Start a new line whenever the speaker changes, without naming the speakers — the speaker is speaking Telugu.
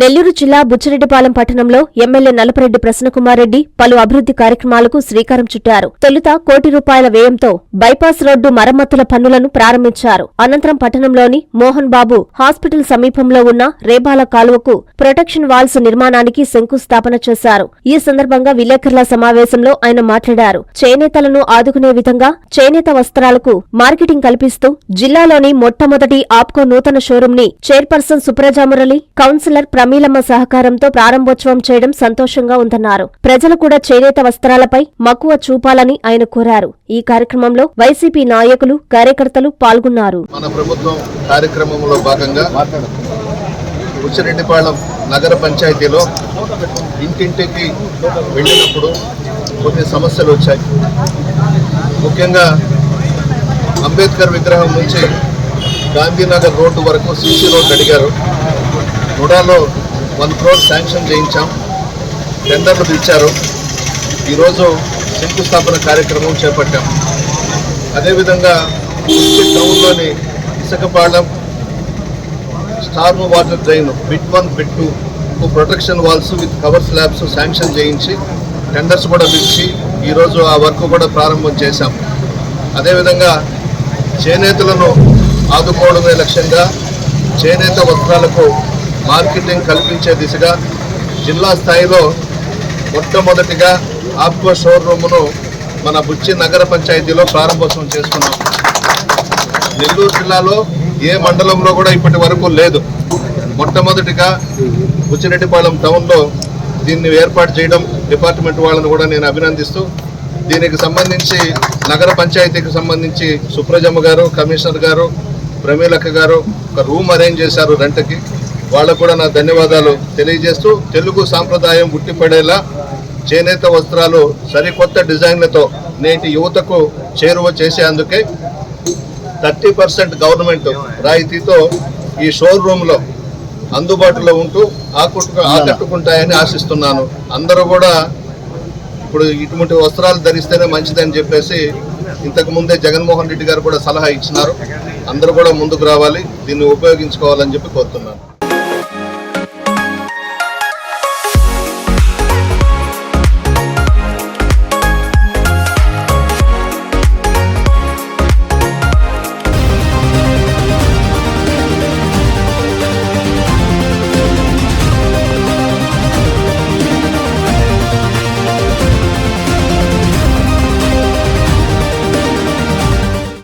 నెల్లూరు జిల్లా బుచ్చిరెడ్డిపాలెం పట్టణంలో ఎమ్మెల్యే నలపరెడ్డి ప్రసన్నకుమార్ రెడ్డి పలు అభివృద్ధి కార్యక్రమాలకు శ్రీకారం చుట్టారు. తొలుత కోటి రూపాయల వ్యయంతో బైపాస్ రోడ్డు మరమ్మతుల పనులను ప్రారంభించారు. అనంతరం పట్టణంలోని మోహన్ బాబు హాస్పిటల్ సమీపంలో ఉన్న రేబాల కాలువకు ప్రొటెక్షన్ వాల్స్ నిర్మాణానికి శంకుస్థాపన చేశారు. ఈ సందర్భంగా విలేకరుల సమావేశంలో ఆయన మాట్లాడారు. చేనేతలను ఆదుకునే విధంగా చేనేత వస్త్రాలకు మార్కెటింగ్ కల్పిస్తూ జిల్లాలోని మొట్టమొదటి ఆప్కో నూతన షోరూం ని చైర్పర్సన్ సుప్రజామురళి కౌన్సిలర్ ప్రమీలమ్మ సహకారంతో ప్రారంభోత్సవం చేయడం సంతోషంగా ఉందన్నారు. ప్రజలు కూడా చేనేత వస్త్రాలపై మక్కువ చూపాలని ఆయన కోరారు. ఈ కార్యక్రమంలో వైసీపీ నాయకులు కార్యకర్తలు పాల్గొన్నారు.
మన ప్రభుత్వం కార్యక్రమంలో భాగంగా ఉచ్చిరెడ్డిపాళెం నగర పంచాయతీలో ఇంటింటికి వెళ్ళినప్పుడు కొన్ని సమస్యలు వచ్చాయి. ముఖ్యంగా అంబేద్కర్ విగ్రహం నుంచి గాంధీనగర్ రోడ్డు వరకు సీసీ రోడ్డు అడిగారు. హుడాలో వన్ క్రోర్ శాంక్షన్ చేయించాం. టెండర్లు పిలిచారు. ఈరోజు శంకుస్థాపన కార్యక్రమం చేపట్టాం. అదేవిధంగా టౌన్లోని Isukapalem storm water drain bit one bit two protection walls with cover slabs sanction చేయించి టెండర్స్ కూడా పిలిచి ఈరోజు ఆ వర్క్ కూడా ప్రారంభం చేశాం. అదేవిధంగా చేనేతలను ఆదుకోవడమే లక్ష్యంగా చేనేత వస్త్రాలకు మార్కెటింగ్ కల్పించే దిశగా జిల్లా స్థాయిలో మొట్టమొదటిగా ఆప్కో షోరూమ్ను మన బుచ్చి నగర పంచాయతీలో ప్రారంభోత్సవం చేసుకున్నాం. నెల్లూరు జిల్లాలో ఏ మండలంలో కూడా ఇప్పటి వరకు లేదు. మొట్టమొదటిగా బుచ్చిరెడ్డిపాలెం టౌన్లో దీన్ని ఏర్పాటు చేయడం డిపార్ట్మెంట్ వాళ్ళని కూడా నేను అభినందిస్తూ దీనికి సంబంధించి నగర పంచాయతీకి సంబంధించి సుప్రజమ్మ గారు కమిషనర్ గారు ప్రమీలక్క గారు ఒక రూమ్ అరేంజ్ చేశారు రెంట్కి. వాళ్ళకు కూడా నా ధన్యవాదాలు తెలియజేస్తూ తెలుగు సాంప్రదాయం ఉట్టిపడేలా చేనేత వస్త్రాలు సరికొత్త డిజైన్లతో నేటి యువతకు చేరువ చేసేందుకే థర్టీ పర్సెంట్ గవర్నమెంట్ రాయితీతో ఈ షోరూంలో అందుబాటులో ఉంటూ ఆకట్టు ఆకట్టుకుంటాయని ఆశిస్తున్నాను. అందరూ కూడా ఇప్పుడు ఇటువంటి వస్త్రాలు ధరిస్తేనే మంచిదని చెప్పేసి ఇంతకు ముందే జగన్మోహన్ రెడ్డి గారు కూడా సలహా ఇచ్చినారు. అందరూ కూడా ముందుకు రావాలి. దీన్ని ఉపయోగించుకోవాలని చెప్పి కోరుతున్నాను.